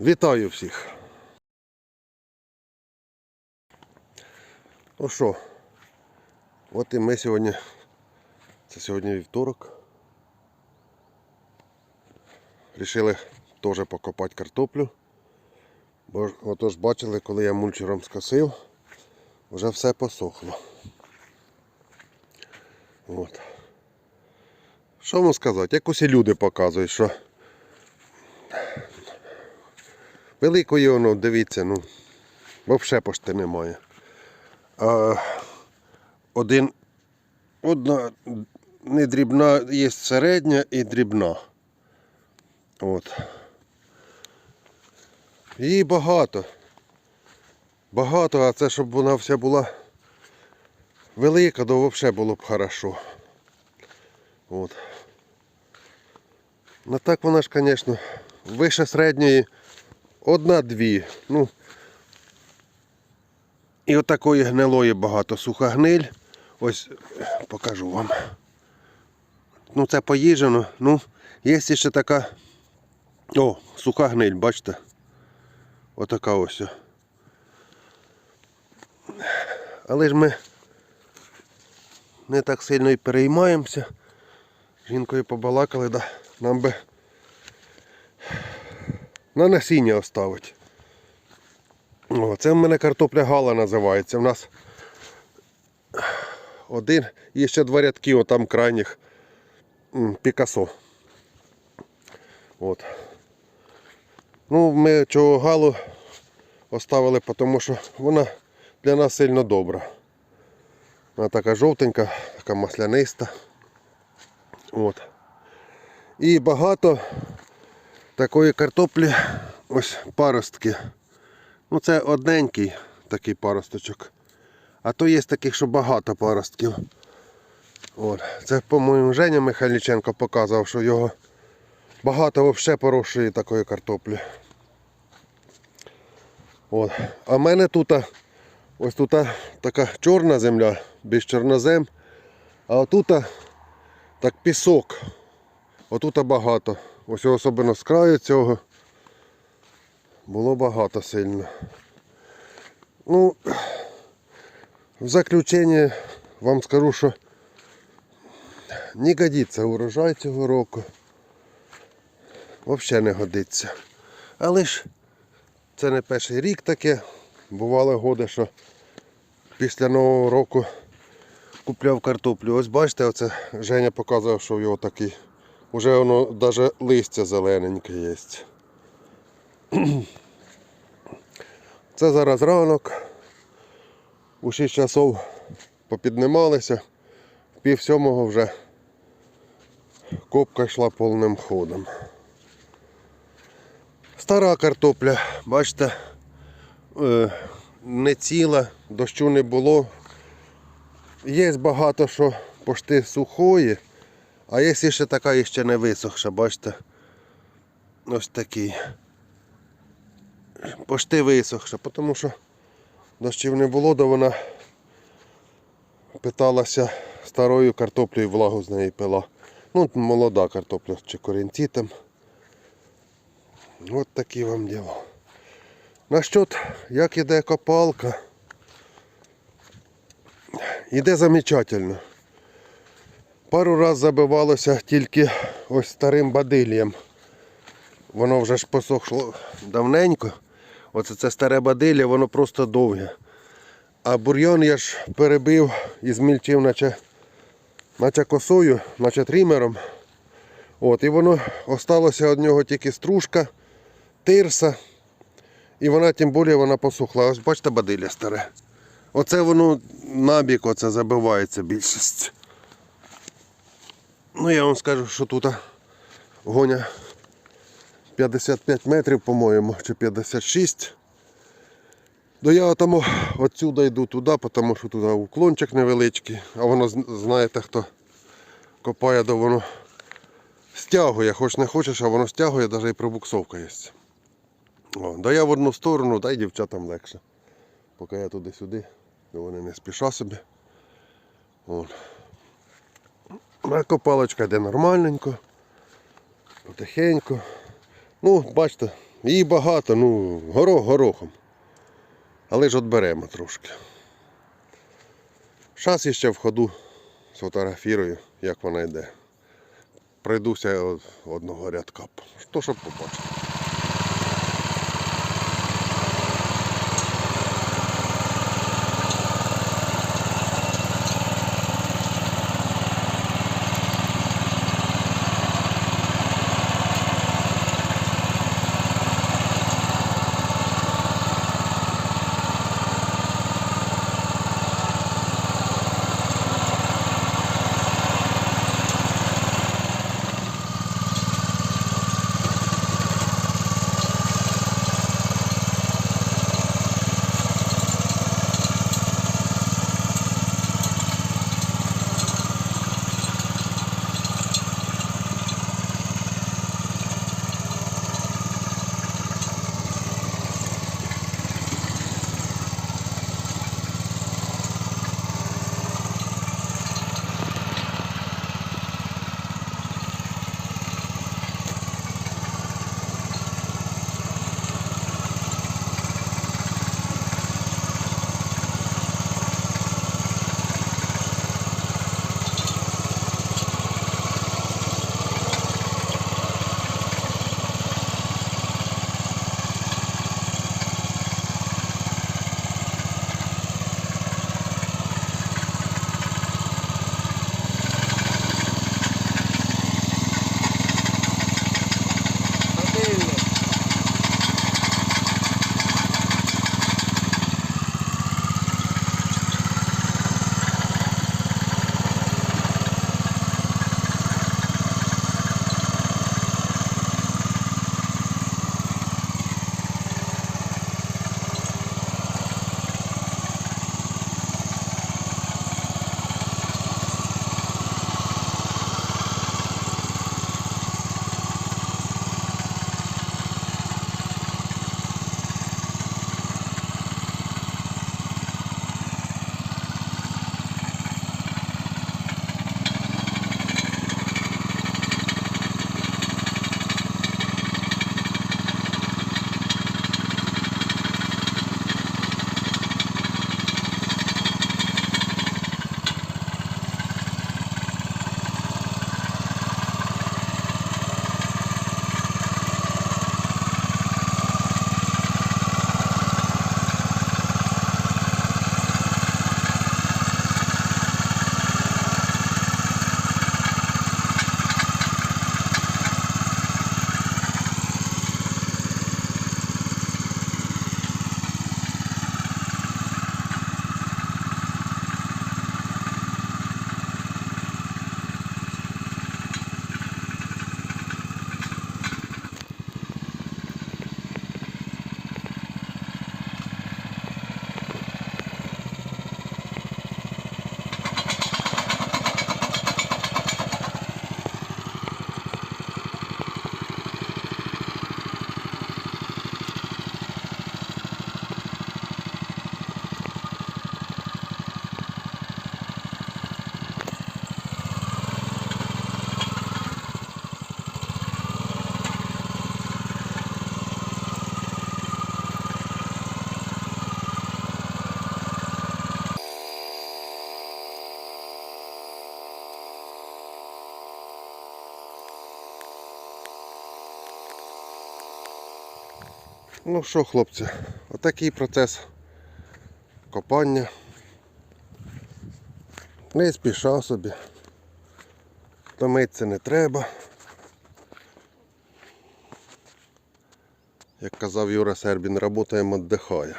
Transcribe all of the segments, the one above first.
Вітаю всіх. Ну що, от і ми сьогодні. Це сьогодні вівторок. Рішили теж покопати картоплю. Бо отож бачили, коли я мульчером скосив, вже все посохло. От. Що вам сказати? Як усі люди показують, що великої воно, дивіться, ну, взагалі почти немає. А, один, одна не дрібна, є середня і дрібна. От. Її багато. Багато, а це щоб вона вся була велика, то взагалі було б хорошо. От. Ну так вона ж, звісно, вище середньої одна-дві. Ну, і отакої гнилої багато. Суха гниль. Ось покажу вам. Ну це поїжджено. Ну, є ще така. О, суха гниль, бачите? Отака ось. Але ж ми не так сильно і переймаємося. Жінкою побалакали, да, нам би на насіння оставить. Це в мене картопля гала називається. У нас один і ще два рядки, отам крайніх Пікасо. От. Ну, ми чого галу оставили, тому що вона для нас сильно добра. Вона така жовтенька, така масляниста. От. І багато такої картоплі, ось паростки. Ну це одненький такий паросточок. А то є таких, що багато паростків. От. Це, по-моєму, Женя Михайліченко показував, що його багато взагалі порощує такої картоплі. От. А в мене тут ось тут така чорна земля, без чорнозем. А отут так пісок. Отут багато. Ось особливо з краю цього. Було багато сильно. Ну, в заключення вам скажу, що не годиться урожай цього року. Взагалі не годиться. Але ж це не перший рік таке. Бували годи, що після Нового року купляв картоплю. Ось бачите, оце Женя показував, що в його такий. Уже воно навіть листя зелененьке є. Це зараз ранок. У 6 часов попіднімалися, пів сьомого вже копка йшла повним ходом. Стара картопля, бачите, е, не ціла, дощу не було. Є багато що пошти сухої, а є ще така ще не висохша, бачите. Ось такий. Пошти висохша, тому що дощів не було, то вона питалася старою картоплею влагу з неї пила. Ну, молода картопля чи корінці там. От такі вам діло. Насчет, як іде копалка, іде замечательно. Пару раз забивалося тільки ось старим бадилієм. Воно вже ж посохло давненько. Оце це старе бадилля, воно просто довге. А бур'ян я ж перебив і змільчив, наче, наче косою, наче трімером. От, і воно осталося від нього тільки стружка, тирса. І вона тим більше вона посохла. Ось бачите, бадилля старе. Оце воно набік оце забивається більшість. Ну я вам скажу, що тут гоня 55 метрів, по-моєму, чи 56. До я там отсюди йду туди, тому що туди уклончик невеличкий, а воно, знаєте, хто копає, то воно стягує, хоч не хочеш, а воно стягує, навіть і пробуксовка є. О, да я в одну сторону, та й дівчатам легше. Поки я туди-сюди, то вони не спіша собі. От. Копалочка йде нормальненько, потихеньку. Ну, бачите, Її багато, ну, горох горохом. Але ж от беремо трошки. Шас іще в ходу сфотографірую, як вона йде. Пройдуся одного рядка. То, щоб побачити. Ну що, хлопці, отакий процес копання. Не спіша собі. Томитися не треба. Як казав Юра Сербін, работаємо віддихає.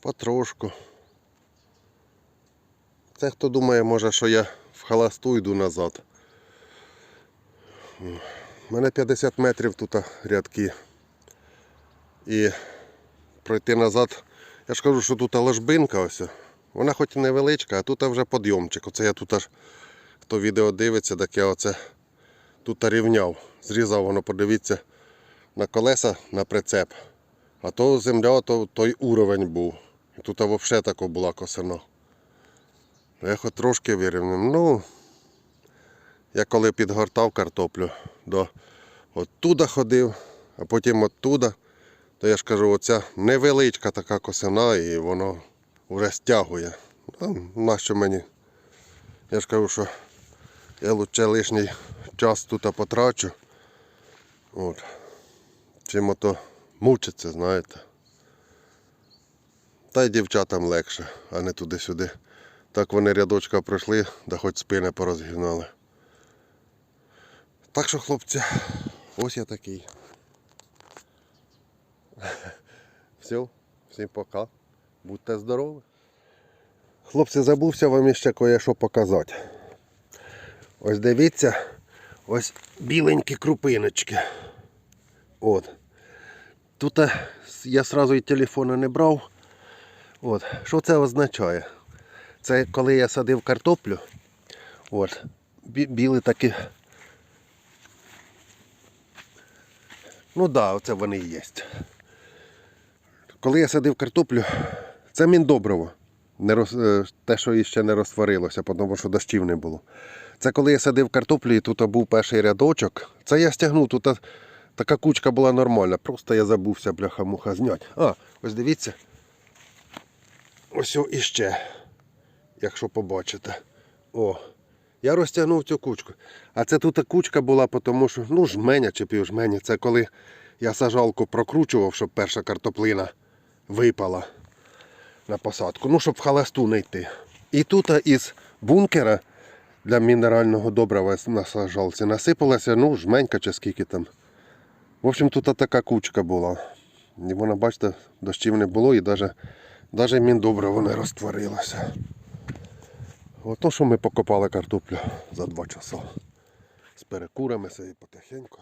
Потрошку. Це хто думає, може, що я в халасту йду назад. У мене 50 метрів тут рядки. І пройти назад. Я ж кажу, що тут ложбинка ось. Вона хоч і невеличка, а тут вже подйомчик. Оце я тут аж, хто відео дивиться, так я оце тут рівняв. Зрізав воно, подивіться, на колеса на прицеп. А то земля, то той уровень був. І тут взагалі тако була косина. Я хоч трошки вирівнив. Ну, я коли підгортав картоплю до оттуда ходив, а потім оттуда. То я ж кажу, оця невеличка така косина і воно вже стягує. Ну, нащо мені? Я ж кажу, що я лучше лишній час тут потрачу. От. Чим ото мучиться, знаєте. Та й дівчатам легше, а не туди-сюди. Так вони рядочка пройшли, да хоч спини порозгинали. Так що, хлопці, ось я такий. Все, всім пока. Будьте здорові. Хлопці, забувся вам іще кое-що показати. Ось дивіться, ось біленькі крупиночки. От. Тут е, я сразу і телефона не брав. От. Що це означає? Це коли я садив картоплю. От. бі- Біли такі. Ну так, да, оце вони і є. Коли я садив картоплю, це міндобриво. Не роз, е, те, що іще не розтворилося, тому що дощів не було. Це коли я садив картоплю і тут був перший рядочок. Це я стягнув, тут така кучка була нормальна. Просто я забувся бляха-муха зняти. А, ось дивіться. Ось іще. Якщо побачите. О. Я розтягнув цю кучку. А це тут кучка була, тому що ну, жменя чи півжменя. Це коли я сажалку прокручував, щоб перша картоплина випала на посадку. Ну, щоб в халасту не йти. І тут із бункера для мінерального добрива на сажалці насипалася, ну, жменька чи скільки там. В общем, тут така кучка була. І вона, бачите, дощів не було і навіть, навіть міндобриво не розтворилося. Ото, що ми покопали картоплю за два часа. З перекурами собі потихеньку.